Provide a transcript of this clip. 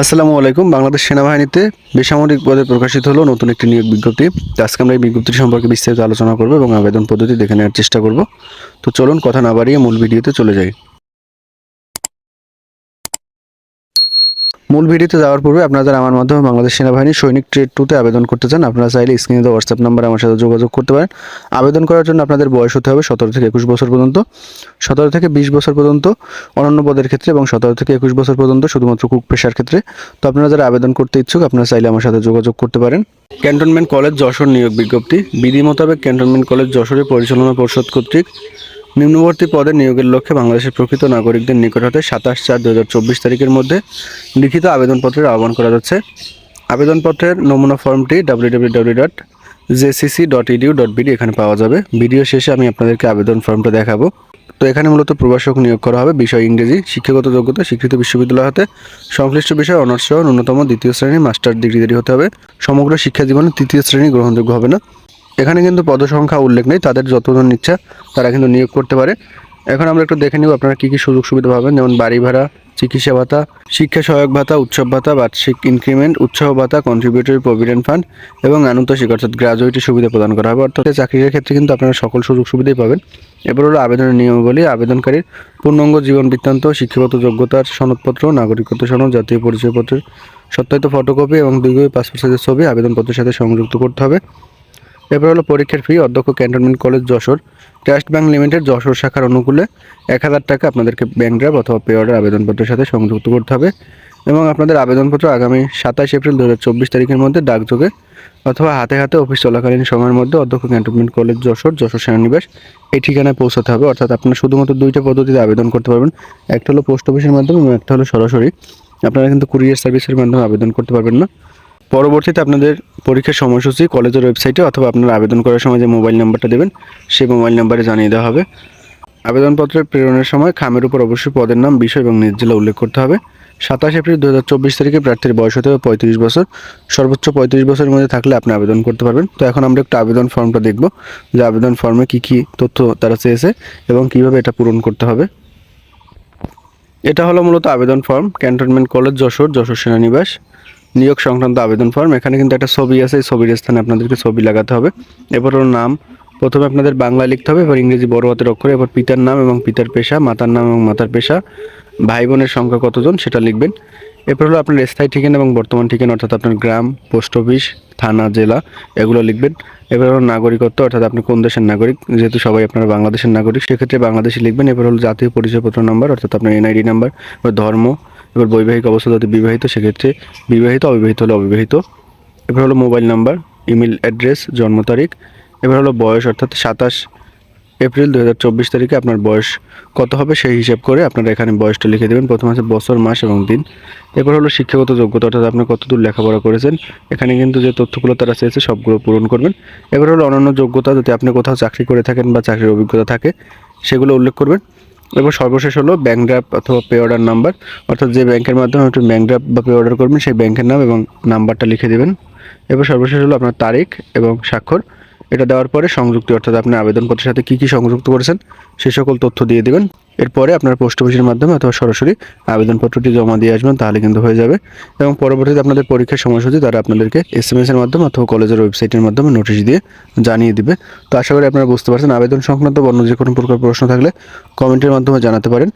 আসসালামু আলাইকুম। বাংলাদেশ সেনাবাহিনীতে বেসামরিক পদে প্রকাশিত হলো নতুন একটি নিয়োগ বিজ্ঞপ্তি। আজকে আমরা এই বিজ্ঞপ্তি সম্পর্কে বিস্তারিত আলোচনা করব এবং আবেদন পদ্ধতি দেখে নেওয়ার চেষ্টা করব। তো চলুন কথা না বাড়িয়ে মূল ভিডিওতে চলে যাই। মূল ভিডিওতে যাওয়ার পূর্বে আপনারা যারা আমার মাধ্যমে বাংলাদেশ সেনাবাহিনী সৈনিক ট্রেড টুতে আবেদন করতে চান, আপনারা চাইলে স্ক্রিনে দেওয়া হোয়াটসঅ্যাপ নাম্বারে আমার সাথে যোগাযোগ করতে পারেন। আবেদন করার জন্য আপনাদের বয়স হতে হবে সতেরো থেকে একুশ বছর পর্যন্ত। সতেরো থেকে বিশ বছর পর্যন্ত অনন্য পদের ক্ষেত্রে এবং সতেরো থেকে একুশ বছর পর্যন্ত শুধুমাত্র কুক পেশার ক্ষেত্রে। তো আপনারা যারা আবেদন করতে ইচ্ছুক, আপনারা চাইলে আমার সাথে যোগাযোগ করতে পারেন। ক্যান্টনমেন্ট কলেজ যশোর নিয়োগ বিজ্ঞপ্তি। বিধি মোতাবেক ক্যান্টনমেন্ট কলেজ যশোরের পরিচালনা পরিষদ কর্তৃক নিম্নবর্তী পদে নিয়োগের লক্ষ্যে বাংলাদেশের প্রকৃত নাগরিকদের নিকট হতে সাতাশ চার দু তারিখের মধ্যে লিখিত আবেদনপত্রের আহ্বান করা যাচ্ছে। আবেদনপত্রের নমুনা ফর্মটি W W W dot JCC dot edu dot এখানে পাওয়া যাবে। ভিডিও শেষে আমি আপনাদেরকে আবেদন ফর্মটা দেখাবো। তো এখানে মূলত প্রভাষক নিয়োগ করা হবে বিষয় ইংরেজি, শিক্ষাগত যোগ্যতা, স্বীকৃত বিশ্ববিদ্যালয় হতে সংশ্লিষ্ট বিষয়, অনার্স সহ ন্যূনতম দ্বিতীয় শ্রেণি মাস্টার ডিগ্রিধারী হতে হবে। সমগ্র শিক্ষা জীবনে তৃতীয় শ্রেণি গ্রহণযোগ্য হবে না। এখানে কিন্তু পদসংখ্যা উল্লেখ নেই, তাদের যতজন ইচ্ছা তারা কিন্তু নিয়োগ করতে পারে। এখন আমরা একটু দেখে নিব আপনারা কী কী সুযোগ সুবিধা পাবেন। যেমন বাড়ি ভাড়া, চিকিৎসা ভাতা, শিক্ষা সহায়ক ভাতা, উৎসব ভাতা, বার্ষিক ইনক্রিমেন্ট উৎসাহ ভাতা কন্ট্রিবিউটরি প্রভিডেন্ট ফান্ড এবং আনুতোষিক অর্থাৎ গ্রাজুয়েটি সুবিধা প্রদান করা হবে। অর্থাৎ চাকরির ক্ষেত্রে কিন্তু আপনারা সকল সুযোগ সুবিধাই পাবেন। এবার হলো আবেদনের নিয়মাবলী, আবেদনকারীর পূর্ণাঙ্গ জীবন বৃত্তান্ত, শিক্ষাগত যোগ্যতার সনদপত্র, নাগরিকত্ব সনদ, জাতীয় পরিচয়পত্রের সত্যায়িত ফটোকপি এবং দুই পাসপোর্ট সাইজের ছবি আবেদনপত্রের সাথে সংযুক্ত করতে হবে। এরপর হলো পরীক্ষার ফি অধ্যক্ষ cantonment college Jessore. Trust bank limited Jessore শাখার অনুকূলে এক হাজার টাকা আপনাদেরকে ব্যাংক ড্রাফট অথবা পে অর্ডার আবেদনপত্রের সাথে সংযুক্ত করতে হবে। এবং আপনাদের আবেদনপত্র আগামী সাতাশ এপ্রিল দু হাজার চব্বিশ তারিখের মধ্যে ডাকযোগে অথবা হাতে হাতে অফিস চলাকালীন সময়ের মধ্যে অধ্যক্ষ ক্যান্টনমেন্ট কলেজ যশোর যশোর সেনানিবাস এই ঠিকানায় পৌঁছাতে হবে। অর্থাৎ আপনারা শুধুমাত্র দুইটা পদ্ধতিতে আবেদন করতে পারবেন। একটা হলো পোস্ট অফিসের মাধ্যমে এবং একটা হলো সরাসরি। আপনারা কিন্তু কুরিয়ার সার্ভিসের মাধ্যমে আবেদন করতে পারবেন না। পরবর্তীতে আপনাদের পরীক্ষার সময়সূচি, কলেজের ওয়েবসাইটে অথবা আপনারা আবেদন করার সময় যে মোবাইল নাম্বারটা দেবেন, সেই মোবাইল নাম্বারে জানিয়ে দেওয়া হবে। আবেদনপত্রের প্রেরণের সময় খামের উপর অবশ্যই পদের নাম, বিষয় এবং নিজ জেলা উল্লেখ করতে হবে। সাতাশ এপ্রিল দু হাজার চব্বিশ তারিখে প্রার্থীর বয়স হতে হবে পঁয়ত্রিশ বছর। সর্বোচ্চ পঁয়ত্রিশ বছরের মধ্যে থাকলে আপনি আবেদন করতে পারবেন। তো এখন আমরা একটু আবেদন ফর্মটা দেখব, যে আবেদন ফর্মে কী কী তথ্য তারা চেয়েছে এবং কীভাবে এটা পূরণ করতে হবে। এটা হলো মূলত আবেদন form, cantonment college, Jessore Jessore সেনানিবাস। নিয়োগ সংক্রান্ত আবেদন ফর্ম এখানে কিন্তু একটা ছবি আছে, এই ছবির স্থানে আপনাদেরকে ছবি লাগাতে হবে। এরপর হলো নাম, প্রথমে আপনাদের বাংলা লিখতে হবে এবার ইংরেজি বড় হাতের অক্ষরে এবার পিতার নাম এবং পিতার পেশা, মাতার নাম এবং মাতার পেশা ভাই বোনের সংখ্যা কতজন সেটা লিখবেন। এরপর হলো আপনার স্থায়ী ঠিকানা এবং বর্তমান ঠিকানা, অর্থাৎ আপনার গ্রাম, পোস্ট অফিস, থানা, জেলা, এগুলো লিখবেন। এবার হলো নাগরিকত্ব, অর্থাৎ আপনি কোন দেশের নাগরিক, যেহেতু সবাই আপনারা বাংলাদেশের নাগরিক, সেক্ষেত্রে বাংলাদেশে লিখবেন। এবার হলো জাতীয় পরিচয়পত্র নাম্বার অর্থাৎ আপনার এনআইডি নাম্বার ধর্ম এবার বৈবাহিক অবস্থা যদি বিবাহিত, সেক্ষেত্রে বিবাহিত, অবিবাহিত হলে অবিবাহিত। এবার হলো মোবাইল নাম্বার ইমেল অ্যাড্রেস জন্ম তারিখ। এবার হলো বয়স, অর্থাৎ সাতাশ এপ্রিল দু হাজার চব্বিশ তারিখে আপনার বয়স কত হবে সেই হিসাব করে আপনারা এখানে বয়সটা লিখে দেবেন। প্রথম আছে বছর, মাস এবং দিন। এরপর হলো শিক্ষাগত যোগ্যতা, অর্থাৎ আপনি কতদূর লেখাপড়া করেছেন, এখানে কিন্তু যে তথ্যগুলো তারা চেয়েছে সবগুলো পূরণ করবেন। এবার হলো অন্যান্য যোগ্যতা, যদি আপনি কোথাও চাকরি করে থাকেন বা চাকরির অভিজ্ঞতা থাকে, সেগুলো উল্লেখ করবেন। এবার সর্বশেষ হলো ব্যাঙ্ক ড্রাফট অথবা পে অর্ডার নাম্বার অর্থাৎ যে ব্যাংকের মাধ্যমে আপনি ব্যাঙ্ক ড্রাফট বা পে অর্ডার করবেন, সেই ব্যাংকের নাম এবং নাম্বারটা লিখে দেবেন। এবার সর্বশেষ হলো আপনার তারিখ এবং স্বাক্ষর। এটা দেওয়ার পরে সংযুক্তি, অর্থাৎ আপনি আবেদনপত্রের সাথে কী কী সংযুক্ত করেছেন, সে সকল তথ্য দিয়ে দেবেন। এরপরে আপনার পোস্ট অফিসের মাধ্যমে অথবা সরাসরি আবেদনপত্রটি জমা দিয়ে আসবেন, তাহলে কিন্তু হয়ে যাবে। এবং পরবর্তীতে আপনাদের পরীক্ষার সময়সূচি তারা আপনাদেরকে এস এম এসের মাধ্যমে অথবা কলেজের ওয়েবসাইটের মাধ্যমে নোটিশ দিয়ে জানিয়ে দিবে। তো আশা করি আপনারা বুঝতে পারছেন, আবেদন সংক্রান্ত অন্য যে কোনো প্রকার প্রশ্ন থাকলে কমেন্টের মাধ্যমে জানাতে পারেন।